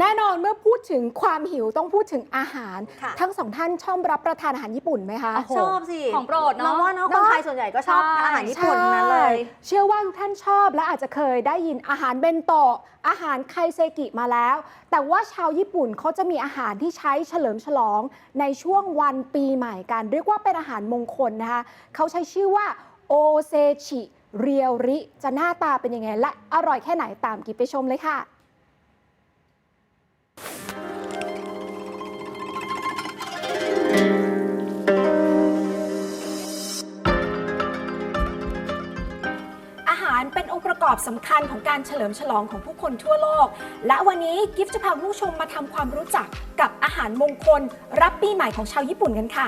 แน่นอนเมื่อพูดถึงความหิวต้องพูดถึงอาหาร ค่ะ ทั้งสองท่านชอบรับประทานอาหารญี่ปุ่นไหมคะโอ้โหชอบสิของโปรดเนอะองว่าเนาะเนคอะนไทยส่วนใหญ่ก็ชอบใช่ อาหารญี่ปุ่นทั้งนั้นเลย ใช่เชื่อว่าทุกท่านชอบและอาจจะเคยได้ยินอาหารเบนโตะอาหารไคเซกิมาแล้ว แต่ว่าชาวญี่ปุ่นเขาจะมีอาหารที่ใช้เฉลิมฉลองในช่วงวันปีใหม่กัน เรียกว่าเป็นอาหารมงคลนะคะ เขาใช้ชื่อว่าโอเซชิเรียวริ จะหน้าตาเป็นยังไง และอร่อยแค่ไหนตามกิบไปชมเลยค่ะ องค์ประกอบสำคัญของการเฉลิมฉลองของผู้คนทั่วโลก และวันนี้กิฟต์จะพาผู้ชมมาทำความรู้จักกับอาหารมงคล รับปีใหม่ของชาวญี่ปุ่นกันค่ะ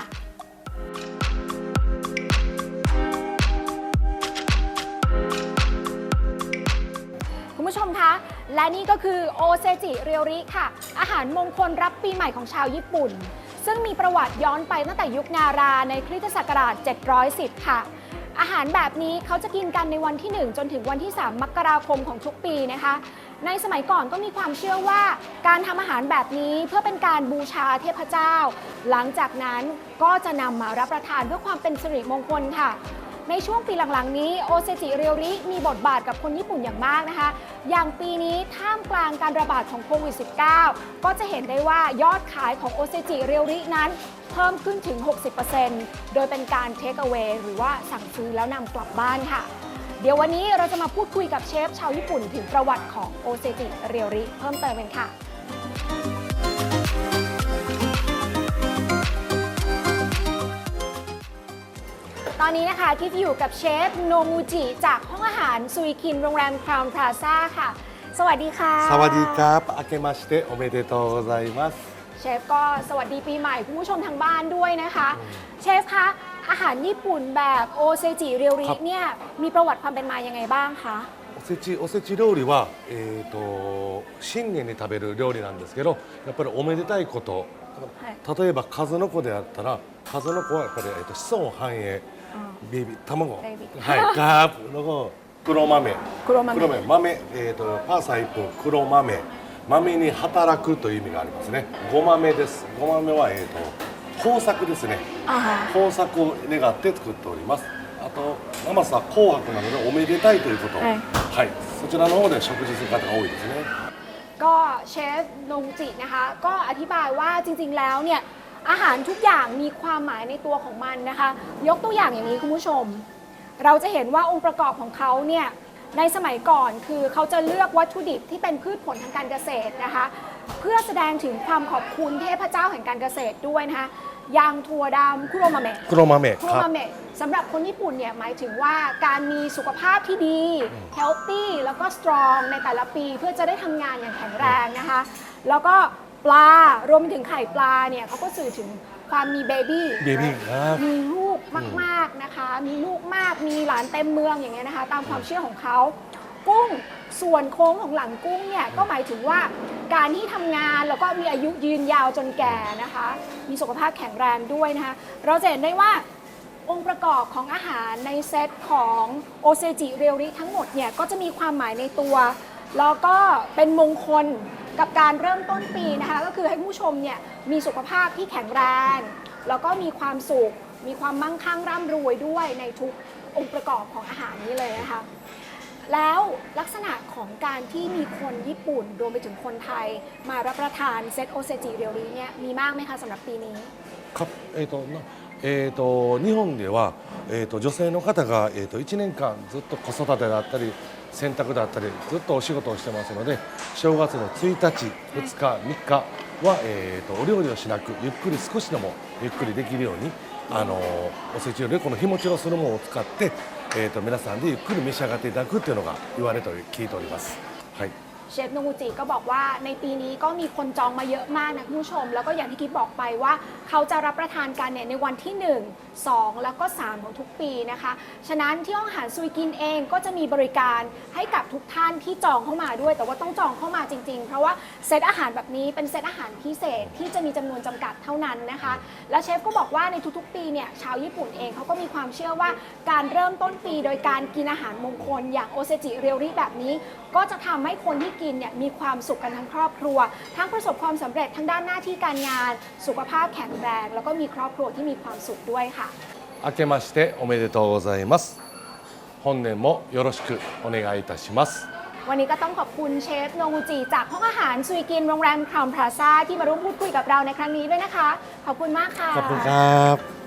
คุณผู้ชมคะ และนี่ก็คือโอเซจิเรียวริค่ะ อาหารมงคลรับปีใหม่ของชาวญี่ปุ่น ซึ่งมีประวัติย้อนไปตั้งแต่ยุคนาราในคริสตศักราช 710 ค่ะ อาหารแบบนี้เขาจะกินกันในวันที่ 1 จนถึงวันที่ 3 มกราคมของทุกปีนะคะ ในสมัยก่อนก็มีความเชื่อว่าการทำอาหารแบบนี้เพื่อเป็นการบูชาเทพเจ้า หลังจากนั้นก็จะนำมารับประทานเพื่อความเป็นสิริมงคลค่ะ ในช่วงปีหลังๆ นี้โอเซจิเรียวริมีบทบาทกับคนญี่ปุ่นอย่างมากนะคะ อย่างปีนี้ท่ามกลางการระบาดของโควิด -19 ก็จะเห็นได้ว่ายอดขายของโอเซจิเรียวรินั้นเพิ่มขึ้นถึง 60%โดยเป็นการเทคเอา a y หรือว่าสั่งซื้อแล้วนำกลับบ้านค่ะ เดี๋ยววันนี้เราจะมาพูดคุยกับเชฟชาวญี่ปุ่นถึงประวัติของโอเซจิเรียวริเพิ่มเติมกันค่ะ ตอนนี้นะคะที่อยู่กับเชฟโนมูจิจากห้องอาหารซุยคินโรงแรมครามพลาซ่าค่ะ สวัสดีค่ะสวัสดีครับอาเกมาสเตโอเมเตโตไซมัสเชฟก็สวัสดีปีใหม่คุณผู้ชมทางบ้านด้วยนะคะ เชฟคะอาหารญี่ปุ่นแบบโอเซจิเรียวริเนี่ยมีประวัติความเป็นมายังไงบ้างคะおせちおせち料理は、えーと、と新年に食べる料理なんですけどやっぱりおめでたいこと、はい、例えば数の子であったら数の子はやっぱり、えーと、と子孫繁栄ベビー卵ベビーはいガープの子黒豆黒豆豆えー、とパーサイプ黒豆豆に働くという意味がありますねご豆ですご豆は、えー、と豊作ですね อ่าฮะ 豊作を願って作っておりますあと生さ紅白なのでおめでたいということをはいはいそちらの方で食事する方が多いですね ก็เชฟโนมูจินะคะ ก็อธิบายว่าจริงๆแล้วเนี่ย อาหารทุกอย่างมีความหมายในตัวของมันนะคะ ยกตัวอย่างอย่างนี้คุณผู้ชม เราจะเห็นว่าองค์ประกอบของเขาเนี่ยในสมัยก่อนคือเขาจะเลือกวัตถุดิบที่เป็นพืชผลทางการเกษตรนะคะ เพื่อแสดงถึงความขอบคุณเทพเจ้าแห่งการเกษตรด้วยนะคะอย่างถั่วดำคุโรมาเมะ黒豆คุโรมาเมะสำหรับคนญี่ปุ่นเนี่ยหมายถึงว่าการมีสุขภาพที่ดี healthy แล้วก็ strong ในแต่ละปีเพื่อจะได้ทำงานอย่างแข็งแรงนะคะ แล้วก็ ปลารวมถึงไข่ปลาเนี่ยเขาก็สื่อถึงความมีเบบี้เบบี้ครัมีลูกมากๆนะคะ มีลูกมากมีหลานเต็มเมืองอย่างเงี้ยนะคะ ตามความเชื่อของเขากุ้งส่วนโค้งของหลังกุ้งเนี่ยก็หมายถึงว่าการที่ทำงานแล้วก็มีอายุยืนยาวจนแก่นะคะ มีสุขภาพแข็งแรงด้วยนะคะเราจะเห็นได้ว่าองค์ประกอบของอาหารในเซตของโอเซจิเรียริทั้งหมดเนี่ยก็จะมีความหมายในตัว แล้วก็เป็นมงคล กับการเริ่มต้นปีนะคะ ก็คือให้ผู้ชมเนี่ยมีสุขภาพที่แข็งแรง แล้วก็มีความสุข มีความมั่งคั่งร่ำรวยด้วยในทุกองค์ประกอบของอาหารนี้เลยนะคะ แล้วลักษณะของการที่มีคนญี่ปุ่นรวมไปถึงคนไทย มารับประทานเซตโอเซจิเรียวริเนี่ยมีมากไหมคะสำหรับปีนี้ かえーとなえー、と日本では、えー、と女性の方が、えー、と1年間ずっと子育てだったり 洗濯だったりずっとお仕事をしてますので正月の1日2日3日は、えー、とお料理をしなくゆっくり少しでもゆっくりできるようにあのおせち料理この日持ちのするものを使って、えー、と皆さんでゆっくり召し上がっていただくっていうのが言われて聞いております。はい เชฟโนมูจิก็บอกว่าในปีนี้ก็มีคนจองมาเยอะมากนะคุณผู้ชม แล้วก็อย่างที่กิ๊บบอกไปว่า เขาจะรับประทานกันเนี่ยในวันที่ 1 2 แล้วก็ 3 ของทุกปีนะคะ ฉะนั้นที่ห้องอาหารซุยกินเองก็จะมีบริการให้กับทุกท่านที่จองเข้ามาด้วย แต่ว่าต้องจองเข้ามาจริง ๆ เพราะว่าเซตอาหารแบบนี้เป็นเซตอาหารพิเศษที่จะมีจำนวนจำกัดเท่านั้นนะคะ และเชฟก็บอกว่าในทุกๆ ปีเนี่ยชาวญี่ปุ่นเองเขาก็มีความเชื่อว่าการเริ่มต้นปี โดยการกินอาหารมงคลอย่างโอเซจิเรียวริแบบนี้ ก็จะทำให้คนที่กินเนี่ยมีความสุขกันทั้งครอบครัว ทั้งประสบความสำเร็จทั้งด้านหน้าที่การงาน สุขภาพแข็งแรง แล้วก็มีครอบครัวที่มีความสุขด้วยค่ะอาเค明けましておめでとうございます本年もよろしくお願いいたしますวันนี้ก็ต้องขอบคุณเชฟโนงูจิจากห้องอาหารซุยกินโรงแรมคราวพลาซาที่มาร่วมพูดคุยกับเราในครั้งนี้ด้วยนะคะ ขอบคุณมากค่ะ ขอบคุณครับ